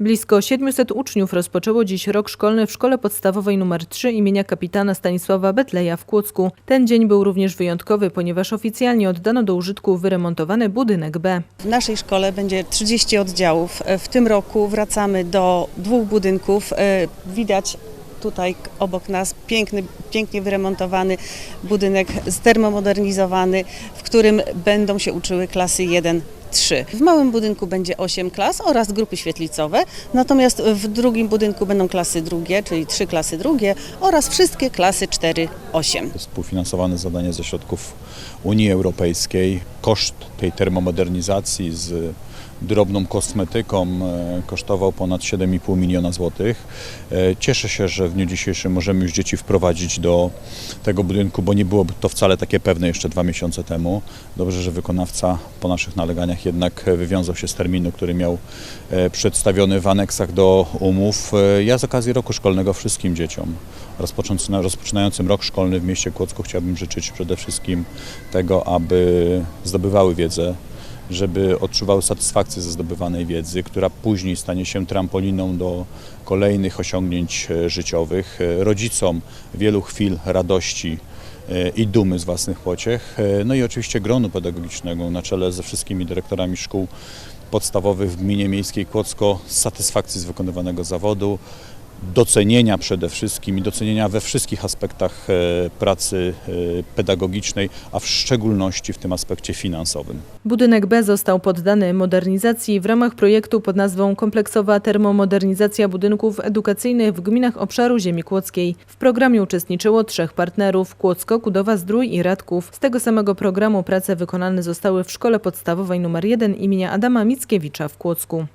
Blisko 700 uczniów rozpoczęło dziś rok szkolny w szkole podstawowej nr 3 imienia kapitana Stanisława Betleja w Kłodzku. Ten dzień był również wyjątkowy, ponieważ oficjalnie oddano do użytku wyremontowany budynek B. W naszej szkole będzie 30 oddziałów. W tym roku wracamy do dwóch budynków. E, Widać tutaj obok nas piękny, pięknie wyremontowany budynek, ztermomodernizowany, w którym będą się uczyły klasy 1. 3. W małym budynku będzie 8 klas oraz grupy świetlicowe, natomiast w drugim budynku będą klasy drugie, czyli trzy klasy drugie oraz wszystkie klasy 4-8. współfinansowane zadanie ze środków Unii Europejskiej. Koszt tej termomodernizacji z drobną kosmetyką e, kosztował ponad 7,5 miliona złotych. E, Cieszę się, że w dniu dzisiejszym możemy już dzieci wprowadzić do tego budynku, bo nie byłoby to wcale takie pewne jeszcze dwa miesiące temu. Dobrze, że wykonawca po naszych naleganiach jednak wywiązał się z terminu, który miał e, przedstawiony w aneksach do umów. Ja z okazji roku szkolnego wszystkim dzieciom rozpoczynającym rok szkolny w mieście Kłodzku chciałbym życzyć przede wszystkim tego, aby zdobywały wiedzę, żeby odczuwały satysfakcję ze zdobywanej wiedzy, która później stanie się trampoliną do kolejnych osiągnięć e, życiowych. E, Rodzicom wielu chwil radości e, i dumy z własnych pociech. No i oczywiście gronu pedagogicznemu na czele ze wszystkimi dyrektorami szkół podstawowych w gminie miejskiej Kłodzko z satysfakcji z wykonywanego zawodu, docenienia przede wszystkim i docenienia we wszystkich aspektach e, pracy e, pedagogicznej, a w szczególności w tym aspekcie finansowym. Budynek B został poddany modernizacji w ramach projektu pod nazwą Kompleksowa termomodernizacja budynków edukacyjnych w gminach obszaru ziemi kłodzkiej. W programie uczestniczyło trzech partnerów – Kłodzko, Kudowa, Zdrój i Radków. Z tego samego programu prace wykonane zostały w szkole podstawowej nr 1 imienia Adama Mickiewicza w Kłodzku.